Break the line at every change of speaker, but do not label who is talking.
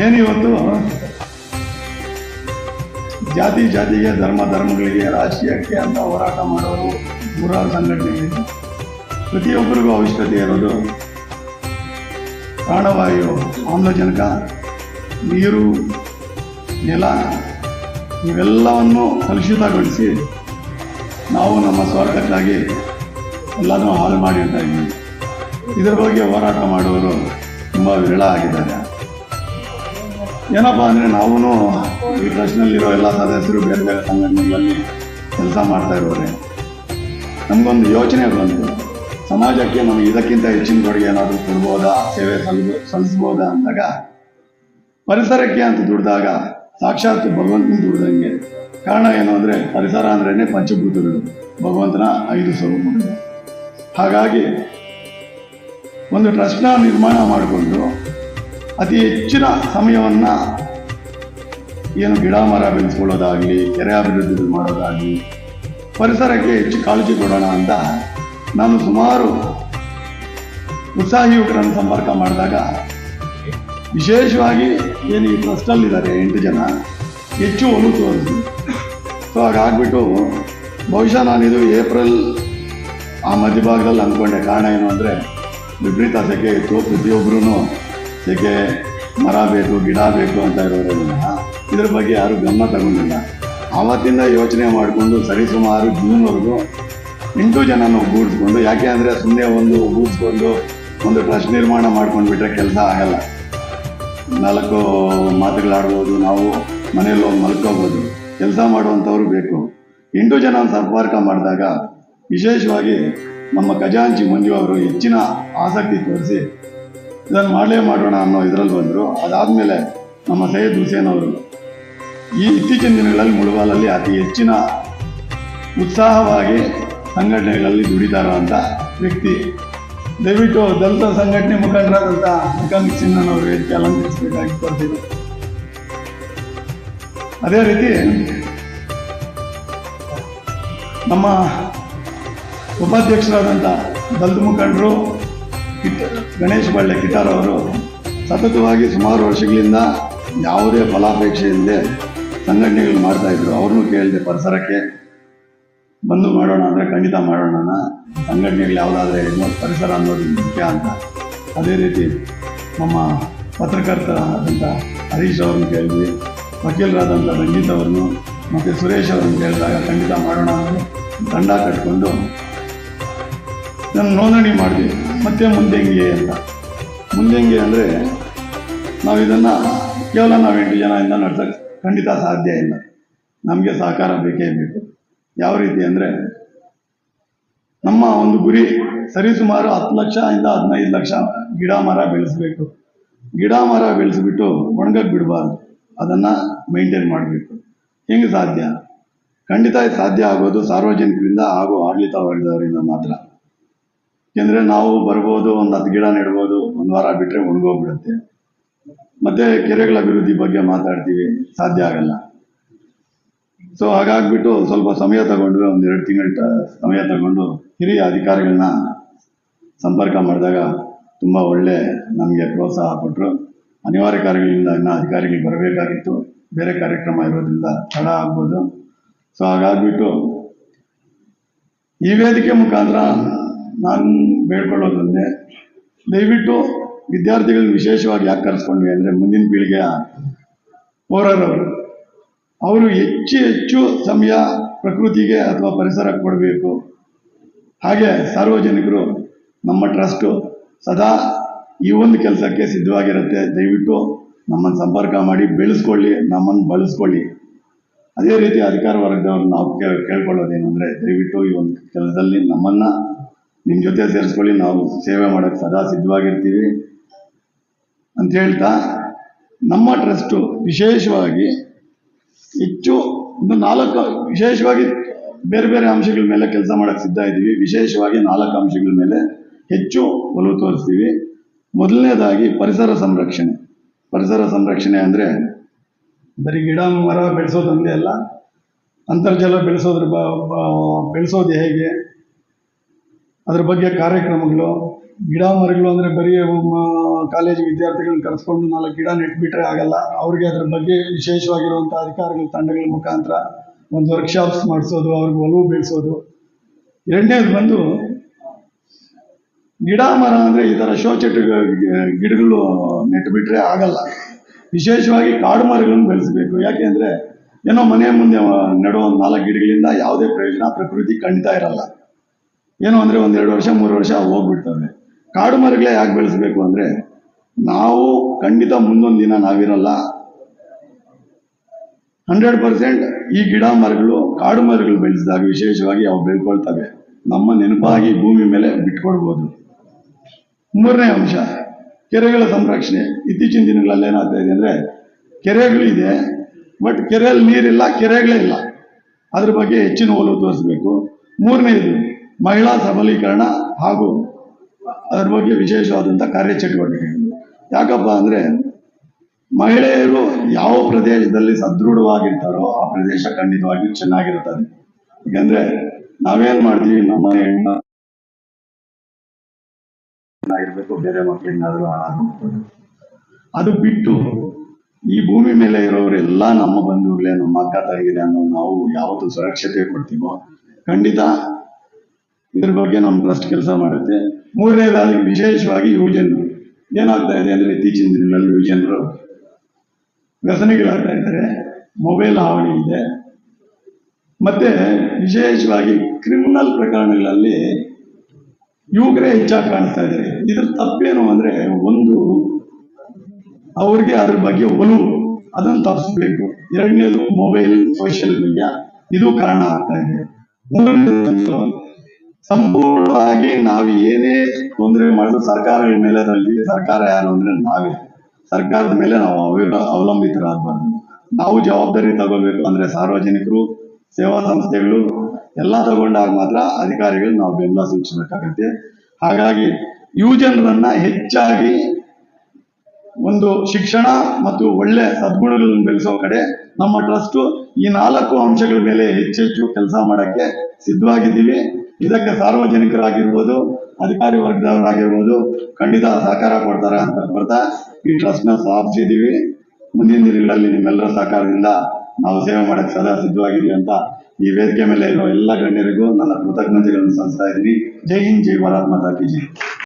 ಏನಿವತ್ತು ಜಾತಿ ಜಾತಿಗೆ, ಧರ್ಮ ಧರ್ಮಗಳಿಗೆ ರಾಷ್ಟ್ರೀಯಕ್ಕೆ ಅಂತ ಹೋರಾಟ ಮಾಡೋರು ನೂರಾರು ಸಂಘಟನೆಗಳಿದೆ. ಪ್ರತಿಯೊಬ್ಬರಿಗೂ ಅವಶ್ಯಕತೆ ಇರೋದು ಪ್ರಾಣವಾಯು, ಆಮ್ಲಜನಕ, ನೀರು, ನೆಲ, ಇವೆಲ್ಲವನ್ನು ಕಲುಷಿತಗೊಳಿಸಿ ನಾವು ನಮ್ಮ ಸ್ವಾರ್ಥಕ್ಕಾಗಿ ಎಲ್ಲನೂ ಹಾಳು ಮಾಡಿರ್ತಾ ಇದ್ದೀವಿ. ಇದರ ಬಗ್ಗೆ ಹೋರಾಟ ಮಾಡುವವರು ತುಂಬ ವಿರಳ ಆಗಿದ್ದಾರೆ. ಏನಪ್ಪ ಅಂದರೆ ನಾವೂ ಈ ಟ್ರಸ್ಟ್ನಲ್ಲಿರೋ ಎಲ್ಲ ಸದಸ್ಯರು ಬೇರೆ ಬೇರೆ ಸಂಘಟನೆಗಳಲ್ಲಿ ಕೆಲಸ ಮಾಡ್ತಾ ಇರೋರೆ. ನಮಗೊಂದು ಯೋಚನೆ ಬಂತು. ಸಮಾಜಕ್ಕೆ ನಮಗೆ ಇದಕ್ಕಿಂತ ಹೆಚ್ಚಿನ ಕೊಡುಗೆ ಏನಾದರೂ ಕೊಡ್ಬೋದಾ? ಸೇವೆ ಸಲ್ ಸಲ್ಲಿಸ್ಬೋದಾ ಅಂದಾಗ, ಪರಿಸರಕ್ಕೆ ಅಂತ ದುಡಿದಾಗ, ಸಾಕ್ಷಾತ್ ಭಗವಂತನ ದುಡ್ದಂಗೆ. ಕಾರಣ ಏನು ಅಂದರೆ, ಪರಿಸರ ಅಂದ್ರೇ ಪಂಚಭೂತಗಳು. ಭಗವಂತನ ಐದು ಸ್ವರೂಪಗಳು. ಹಾಗಾಗಿ, ಒಂದು ಟ್ರಸ್ಟ್ನ ನಿರ್ಮಾಣ ಮಾಡಿಕೊಂಡು ಅತಿ ಹೆಚ್ಚಿನ ಸಮಯವನ್ನು ಏನು ಗಿಡ ಮರ ಬೆಳೆಸ್ಕೊಳ್ಳೋದಾಗಲಿ, ಕೆರೆ ಅಭಿವೃದ್ಧಿ ಮಾಡೋದಾಗಲಿ, ಪರಿಸರಕ್ಕೆ ಹೆಚ್ಚು ಕಾಳಜಿ ಕೊಡೋಣ ಅಂತ ನಾನು ಸುಮಾರು ಉತ್ಸಾಹಿ ಯುವಕರನ್ನು ಸಂಪರ್ಕ ಮಾಡಿದಾಗ ವಿಶೇಷವಾಗಿ ಏನು ಈ ಟ್ರಸ್ಟಲ್ಲಿದ್ದಾರೆ ಎಂಟು ಜನ, ಹೆಚ್ಚು ಒಲವು ತೋರಿಸಿ. ಸೊ ಹಾಗಾಗ್ಬಿಟ್ಟು ಬಹುಶಃ ನಾನಿದು ಏಪ್ರಿಲ್ ಆ ಮಧ್ಯಭಾಗದಲ್ಲಿ ಅಂದ್ಕೊಂಡೆ. ಕಾರಣ ಏನು ಅಂದರೆ ವಿಪರೀತ ಸೆಕೆ ಇತ್ತು ಪ್ರತಿಯೊಬ್ಬರೂ ಸೆಕೆ ಮರ ಬೇಕು, ಗಿಡ ಬೇಕು ಅಂತ ಇರೋದ್ರಿಂದ ಇದ್ರ ಬಗ್ಗೆ ಯಾರೂ ಗಮನ ತಗೊಂಡಿಲ್ಲ. ಆವತ್ತಿಂದ ಯೋಚನೆ ಮಾಡಿಕೊಂಡು ಸರಿಸುಮಾರು ಜೂನ್ವರೆಗೂ ಎಂಟು ಜನನ ಒಗ್ಗೂಡಿಸ್ಕೊಂಡು, ಯಾಕೆ ಅಂದರೆ ಸುಮ್ಮನೆ ಒಂದು ಒಗ್ಗೂಡಿಸ್ಕೊಂಡು ಒಂದು ಟ್ರಸ್ಟ್ ನಿರ್ಮಾಣ ಮಾಡ್ಕೊಂಡ್ಬಿಟ್ರೆ ಕೆಲಸ ಆಗಲ್ಲ. ನಾಲ್ಕು ಮಾತುಗಳಾಡ್ಬೋದು, ನಾವು ಮನೆಯಲ್ಲಿ ಹೋಗಿ ಮಲ್ಕೋಬೋದು, ಕೆಲಸ ಮಾಡುವಂಥವ್ರು ಬೇಕು. ಎಂಟು ಜನ ಸಂಪರ್ಕ ಮಾಡಿದಾಗ ವಿಶೇಷವಾಗಿ ನಮ್ಮ ಖಜಾಂಚಿ ಮಂಜು ಅವರು ಹೆಚ್ಚಿನ ಆಸಕ್ತಿ ತೋರಿಸಿ ಇದನ್ನು ಮಾಡಲೇ ಮಾಡೋಣ ಅನ್ನೋ ಇದರಲ್ಲಿ ಬಂದರು. ಅದಾದಮೇಲೆ ನಮ್ಮ ಸೈಯದ್ ಹುಸೇನ್ ಅವರು, ಈ ಇತ್ತೀಚಿನ ದಿನಗಳಲ್ಲಿ ಮುಳುಗಾಲಲ್ಲಿ ಅತಿ ಹೆಚ್ಚಿನ ಉತ್ಸಾಹವಾಗಿ ಸಂಘಟನೆಗಳಲ್ಲಿ ದುಡಿತಾರಂಥ ವ್ಯಕ್ತಿ. ದಯವಿಟ್ಟು ದಲಿತ ಸಂಘಟನೆ ಮುಖಂಡರಾದಂಥ ಮುಖಂಡ್ ವೇದಿಕೆ ಅಲಂಕರಿಸಬೇಕಾಗಿ ಕೊಡ್ತೀವಿ ಅದೇ ರೀತಿ ನಮ್ಮ ಉಪಾಧ್ಯಕ್ಷರಾದಂಥ ದಲಿತ ಮುಖಂಡರು ಗಣೇಶ್ ಬಳ್ಳೆ ಗಿಟಾರ್ ಅವರು ಸತತವಾಗಿ ಸುಮಾರು ವರ್ಷಗಳಿಂದ ಯಾವುದೇ ಫಲಾಪೇಕ್ಷೆ ಇಲ್ಲದೆ ಸಂಘಟನೆಗಳು ಮಾಡ್ತಾ ಇದ್ರು. ಅವ್ರನ್ನೂ ಕೇಳಿದೆ, ಪರಿಸರಕ್ಕೆ ಬಂದು ಮಾಡೋಣ ಅಂದರೆ ಖಂಡಿತ ಮಾಡೋಣ ಸಂಘಟನೆಗಳು ಯಾವುದಾದ್ರೆ ಏನೋ ಪರಿಸರ ಅನ್ನೋದು ಮುಖ್ಯ ಅಂತ. ಅದೇ ರೀತಿ ನಮ್ಮ ಪತ್ರಕರ್ತರಾದಂಥ ಹರೀಶ್ ಅವ್ರನ್ನ ಕೇಳಿದ್ವಿ ವಕೀಲರಾದಂಥ ರಂಜಿತ್ ಅವ್ರನ್ನು ಮತ್ತು ಸುರೇಶ್ ಅವ್ರನ್ನ ಕೇಳಿದಾಗ ಖಂಡಿತ ಮಾಡೋಣ ತಂಡ ಕಟ್ಕೊಂಡು ನಾನು ನೋಂದಣಿ ಮಾಡಿದ್ವಿ ಮತ್ತೆ ಮುಂದೆ ಹೆಂಗೆ ಅಂತ. ಮುಂದೆ ಹೆಂಗೆ ಅಂದರೆ ನಾವು ಇದನ್ನು ಕೇವಲ ನಾವು ಎಂಟು ಜನದಿಂದ ನಡೆಸೋಕ್ಕೆ ಖಂಡಿತ ಸಾಧ್ಯ ಇಲ್ಲ. ನಮಗೆ ಸಹಕಾರ ಬೇಕೇ ಬೇಕು. ಯಾವ ರೀತಿ ಅಂದರೆ ನಮ್ಮ ಒಂದು ಗುರಿ ಸರಿಸುಮಾರು ಹತ್ತು ಲಕ್ಷ ಇಂದ ಹದಿನೈದು ಲಕ್ಷ ಗಿಡ ಮರ ಬೆಳೆಸಬೇಕು. ಗಿಡ ಮರ ಬೆಳೆಸಿಬಿಟ್ಟು ಒಣಗಕ್ಕೆ ಬಿಡಬಾರ್ದು. ಅದನ್ನು ಮೈಂಟೈನ್ ಮಾಡಬೇಕು. ಹೆಂಗೆ ಸಾಧ್ಯ? ಖಂಡಿತ ಸಾಧ್ಯ ಆಗೋದು ಸಾರ್ವಜನಿಕರಿಂದ ಹಾಗೂ ಆಡಳಿತ ವರ್ಗದವರಿಂದ ಮಾತ್ರ. ಯಾಕೆಂದರೆ ನಾವು ಬರ್ಬೋದು, ಒಂದು ಹತ್ತು ಗಿಡ ನೆಡ್ಬೋದು, ಒಂದು ವಾರ ಬಿಟ್ಟರೆ ಒಣಗೋಗ್ಬಿಡುತ್ತೆ. ಮತ್ತೆ ಕೆರೆಗಳ ಅಭಿವೃದ್ಧಿ ಬಗ್ಗೆ ಮಾತಾಡ್ತೀವಿ, ಸಾಧ್ಯ ಆಗಲ್ಲ. ಸೊ ಹಾಗಾಗ್ಬಿಟ್ಟು ಸ್ವಲ್ಪ ಸಮಯ ತಗೊಂಡು, ಒಂದು ಎರಡು ತಿಂಗಳ ಸಮಯ ತಗೊಂಡು ಹಿರಿಯ ಅಧಿಕಾರಿಗಳನ್ನ ಸಂಪರ್ಕ ಮಾಡಿದಾಗ ತುಂಬ ಒಳ್ಳೆ ನಮಗೆ ಪ್ರೋತ್ಸಾಹ ಕೊಟ್ಟರು ಅನಿವಾರ್ಯ ಕಾರ್ಯಗಳಿಂದ ಇನ್ನು ಅಧಿಕಾರಿಗಳು ಬರಬೇಕಾಗಿತ್ತು. ಬೇರೆ ಕಾರ್ಯಕ್ರಮ ಇರೋದ್ರಿಂದ ತಡ ಆಗ್ಬೋದು. ಸೊ ಹಾಗಾಗ್ಬಿಟ್ಟು ಈ ವೇದಿಕೆ ಮುಖಾಂತರ ನಾನು ಬೇಡ್ಕೊಳ್ಳೋದಂದ್ರೆ ದಯವಿಟ್ಟು ವಿದ್ಯಾರ್ಥಿಗಳನ್ನ ವಿಶೇಷವಾಗಿ ಯಾಕೆ ಕರೆಸ್ಕೊಂಡ್ವಿ ಅಂದರೆ ಮುಂದಿನ ಪೀಳಿಗೆಯ ಹೋರಾಡೋರು ಅವರು ಹೆಚ್ಚು ಹೆಚ್ಚು ಸಮಯ ಪ್ರಕೃತಿಗೆ ಅಥವಾ ಪರಿಸರಕ್ಕೆ ಕೊಡಬೇಕು. ಹಾಗೆ ಸಾರ್ವಜನಿಕರು ನಮ್ಮ ಟ್ರಸ್ಟು ಸದಾ ಈ ಒಂದು ಕೆಲಸಕ್ಕೆ ಸಿದ್ಧವಾಗಿರುತ್ತೆ. ದಯವಿಟ್ಟು ನಮ್ಮನ್ನು ಸಂಪರ್ಕ ಮಾಡಿ, ಬೆಳೆಸ್ಕೊಳ್ಳಿ ನಮ್ಮನ್ನು ಬಳಸ್ಕೊಳ್ಳಿ. ಅದೇ ರೀತಿ ಅಧಿಕಾರ ವರ್ಗದವ್ರನ್ನ ನಾವು ಕೇಳ್ಕೊಳ್ಳೋದೇನೆಂದರೆ ದಯವಿಟ್ಟು ಈ ಒಂದು ಕೆಲಸದಲ್ಲಿ ನಮ್ಮನ್ನು ನಿಮ್ಮ ಜೊತೆ ಸೇರಿಸ್ಕೊಳ್ಳಿ, ನಾವು ಸೇವೆ ಮಾಡೋಕ್ಕೆ ಸದಾ ಸಿದ್ಧವಾಗಿರ್ತೀವಿ ಅಂತ ಹೇಳ್ತಾ, ನಮ್ಮ ಟ್ರಸ್ಟು ವಿಶೇಷವಾಗಿ ಹೆಚ್ಚು ಒಂದು ನಾಲ್ಕು, ವಿಶೇಷವಾಗಿ ಬೇರೆ ಬೇರೆ ಅಂಶಗಳ ಮೇಲೆ ಕೆಲಸ ಮಾಡೋಕ್ಕೆ ಸಿದ್ಧ ಇದ್ದೀವಿ. ವಿಶೇಷವಾಗಿ ನಾಲ್ಕು ಅಂಶಗಳ ಮೇಲೆ ಹೆಚ್ಚು ಒಲವು ತೋರಿಸ್ತೀವಿ. ಮೊದಲನೇದಾಗಿ ಪರಿಸರ ಸಂರಕ್ಷಣೆ. ಪರಿಸರ ಸಂರಕ್ಷಣೆ ಅಂದರೆ ಬರೀ ಗಿಡ, ಮರ ಬೆಳೆಸೋದಂದೇ ಅಲ್ಲ, ಅಂತರ್ಜಲ ಬೆಳೆಸೋದ್ರ ಬೆಳೆಸೋದು ಹೇಗೆ? ಅದ್ರ ಬಗ್ಗೆ ಕಾರ್ಯಕ್ರಮಗಳು ಗಿಡ ಮರಗಳು ಅಂದರೆ ಬರೀ ಕಾಲೇಜ್ ವಿದ್ಯಾರ್ಥಿಗಳನ್ನ ಕರೆಸ್ಕೊಂಡು ನಾಲ್ಕು ಗಿಡ ನೆಟ್ಬಿಟ್ರೆ ಆಗಲ್ಲ. ಅವ್ರಿಗೆ ಅದ್ರ ಬಗ್ಗೆ ವಿಶೇಷವಾಗಿರುವಂಥ ಅಧಿಕಾರಿಗಳ ತಂಡಗಳ ಮುಖಾಂತರ ಒಂದು ವರ್ಕ್ಶಾಪ್ಸ್ ಮಾಡಿಸೋದು, ಅವ್ರಿಗೆ ಒಲವು ಬೆಳೆಸೋದು. ಎರಡನೇದು ಬಂದು ಗಿಡ ಮರ ಅಂದರೆ ಈ ಥರ ಶೋ ಚೆಟ್ಟು ಗಿಡಗಳು ನೆಟ್ಬಿಟ್ರೆ ಆಗಲ್ಲ. ವಿಶೇಷವಾಗಿ ಕಾಡು ಮರಗಳನ್ನು ಬೆಳೆಸಬೇಕು. ಯಾಕೆಂದರೆ ಏನೋ ಮನೆ ಮುಂದೆ ನೆಡುವ ನಾಲ್ಕು ಗಿಡಗಳಿಂದ ಯಾವುದೇ ಪ್ರಯೋಜನ ಪ್ರಕೃತಿ ಖಂಡಿತ ಇರಲ್ಲ. ಏನು ಅಂದರೆ ಎರಡು ವರ್ಷ, ಮೂರು ವರ್ಷ ಹೋಗ್ಬಿಡ್ತವೆ. ಕಾಡು ಮರಗಳೇ ಯಾಕೆ ಬೆಳೆಸಬೇಕು ಅಂದರೆ, ನಾವು ಖಂಡಿತ ಮುಂದೊಂದು ದಿನ ನಾವಿರಲ್ಲ. ಹಂಡ್ರೆಡ್ ಪರ್ಸೆಂಟ್ ಈ ಗಿಡ ಮರಗಳು, ಕಾಡು ಮರಗಳು ಬೆಳೆಸಿದಾಗ ವಿಶೇಷವಾಗಿ ಅವು ಬೆಳ್ಕೊಳ್ತವೆ. ನಮ್ಮ ನೆನಪಾಗಿ ಭೂಮಿ ಮೇಲೆ ಬಿಟ್ಕೊಡ್ಬೋದು. ಮೂರನೇ ಅಂಶ, ಕೆರೆಗಳ ಸಂರಕ್ಷಣೆ. ಇತ್ತೀಚಿನ ದಿನಗಳಲ್ಲಿ ಏನಾಗ್ತಾ ಇದೆ ಅಂದರೆ ಕೆರೆಗಳಿದೆ ಬಟ್ ಕೆರೆಯಲ್ಲಿ ನೀರಿಲ್ಲ, ಕೆರೆಗಳೇ ಇಲ್ಲ. ಅದ್ರ ಬಗ್ಗೆ ಹೆಚ್ಚಿನ ಒಲವು ಮೂರನೇ ಮೂರನೇದು ಮಹಿಳಾ ಸಬಲೀಕರಣ ಹಾಗೂ ಅದರ ಬಗ್ಗೆ ವಿಶೇಷವಾದಂಥ ಕಾರ್ಯಚಟುವಟಿಕೆಗಳು ಯಾಕಪ್ಪ ಅಂದರೆ ಮಹಿಳೆಯರು ಯಾವ ಪ್ರದೇಶದಲ್ಲಿ ಸದೃಢವಾಗಿರ್ತಾರೋ ಆ ಪ್ರದೇಶ ಖಂಡಿತವಾಗಿಯೂ ಚೆನ್ನಾಗಿರುತ್ತದೆ. ಯಾಕಂದ್ರೆ ನಾವೇನ್ ಮಾಡ್ತೀವಿ, ನಮ್ಮ ಹೆಣ್ಣು ಚೆನ್ನಾಗಿರ್ಬೇಕು, ಬೇರೆ ಮಕ್ಕಳಿಗಾದ್ರೂ ಹಾಳಾಗ್ಬಿಡ್ತದೆ. ಅದು ಬಿಟ್ಟು ಈ ಭೂಮಿ ಮೇಲೆ ಇರೋರೆಲ್ಲ ನಮ್ಮ ಬಂಧುಗಳೇ, ನಮ್ಮ ಅಕ್ಕ ತಂಗಿರೆ ಅನ್ನೋ ನಾವು ಯಾವತ್ತು ಸುರಕ್ಷತೆ ಕೊಡ್ತೀವೋ ಖಂಡಿತ ಇದ್ರ ಬಗ್ಗೆ ನಮ್ಮ ಟ್ರಸ್ಟ್ ಕೆಲಸ ಮಾಡುತ್ತೆ. ಮೂರನೇದಾಗಿ ವಿಶೇಷವಾಗಿ ಯುವಜನರು. ಏನಾಗ್ತಾ ಇದೆ ಅಂದ್ರೆ ಇತ್ತೀಚಿನ ದಿನಗಳಲ್ಲಿ ಯುವಜನರು ವ್ಯಸನಗಳಾಗ್ತಾ ಇದ್ದಾರೆ. ಮೊಬೈಲ್ ಹಾವಳಿ ಇದೆ. ಮತ್ತೆ ವಿಶೇಷವಾಗಿ ಕ್ರಿಮಿನಲ್ ಪ್ರಕರಣಗಳಲ್ಲಿ ಯುವಕರೇ ಹೆಚ್ಚಾಗಿ ಕಾಣ್ತಾ ಇದ್ದಾರೆ. ಇದ್ರ ತಪ್ಪೇನು ಅಂದ್ರೆ ಒಂದು ಅವ್ರಿಗೆ ಅದ್ರ ಬಗ್ಗೆ ಒಲವು. ಅದನ್ನು ತಪ್ಪಿಸ್ಬೇಕು. ಎರಡನೇದು ಮೊಬೈಲ್ ಸೋಷಿಯಲ್ ಮೀಡಿಯಾ ಇದು ಕಾರಣ ಆಗ್ತಾ ಇದೆ. ಮೂರನೇದು ಸಂಪೂರ್ಣವಾಗಿ ನಾವು ಏನೇ ತೊಂದರೆ ಮಾಡಿದ್ರು ಸರ್ಕಾರಗಳ ಅದರಲ್ಲಿ ಸರ್ಕಾರ ಯಾರು ಅಂದ್ರೆ ನಾವೇ. ಸರ್ಕಾರದ ಮೇಲೆ ನಾವು ಅವ- ಅವಲಂಬಿತರಾಗಬಾರ್ದು. ನಾವು ಜವಾಬ್ದಾರಿ ತಗೋಬೇಕು ಅಂದ್ರೆ ಸಾರ್ವಜನಿಕರು, ಸೇವಾ ಸಂಸ್ಥೆಗಳು ಎಲ್ಲ ತಗೊಂಡಾಗ ಮಾತ್ರ ಅಧಿಕಾರಿಗಳು ನಾವು ಬೆಂಬಲ ಸೂಚಿಸಬೇಕಾಗತ್ತೆ. ಹಾಗಾಗಿ ಯುವಜನರನ್ನ ಹೆಚ್ಚಾಗಿ ಒಂದು ಶಿಕ್ಷಣ ಮತ್ತು ಒಳ್ಳೆ ಸದ್ಗುಣಗಳನ್ನು ಬೆಳೆಸೋ ಕಡೆ ನಮ್ಮ ಟ್ರಸ್ಟ್ ಈ ನಾಲ್ಕು ಅಂಶಗಳ ಮೇಲೆ ಹೆಚ್ಚೆಚ್ಚು ಕೆಲಸ ಮಾಡಕ್ಕೆ ಸಿದ್ಧವಾಗಿದ್ದೀವಿ. ಇದಕ್ಕೆ ಸಾರ್ವಜನಿಕರಾಗಿರ್ಬೋದು, ಅಧಿಕಾರಿ ವರ್ಗದವರಾಗಿರ್ಬೋದು ಖಂಡಿತ ಸಹಕಾರ ಕೊಡ್ತಾರೆ ಅಂತ ಬರ್ತಾ ಈ ಟ್ರಸ್ಟ್ನ ಸ್ಥಾಪಿಸಿದ್ದೀವಿ. ಮುಂದಿನ ದಿನಗಳಲ್ಲಿ ನಿಮ್ಮೆಲ್ಲರ ಸಹಕಾರದಿಂದ ನಾವು ಸೇವೆ ಮಾಡಕ್ಕೆ ಸದಾ ಸಿದ್ಧವಾಗಿದ್ದೀವಿ ಅಂತ ಈ ವೇದಿಕೆ ಮೇಲೆ ಇರೋ ಎಲ್ಲ ಗಣ್ಯರಿಗೂ ನನ್ನ ಕೃತಜ್ಞತೆಗಳನ್ನು ಸಲ್ಲಿಸ್ತಾ ಇದ್ದೀನಿ. ಜೈ ಹಿಂದ್, ಜೈ ಭಾರತ್, ಮಾತಾ ಕಿ ಜೈ.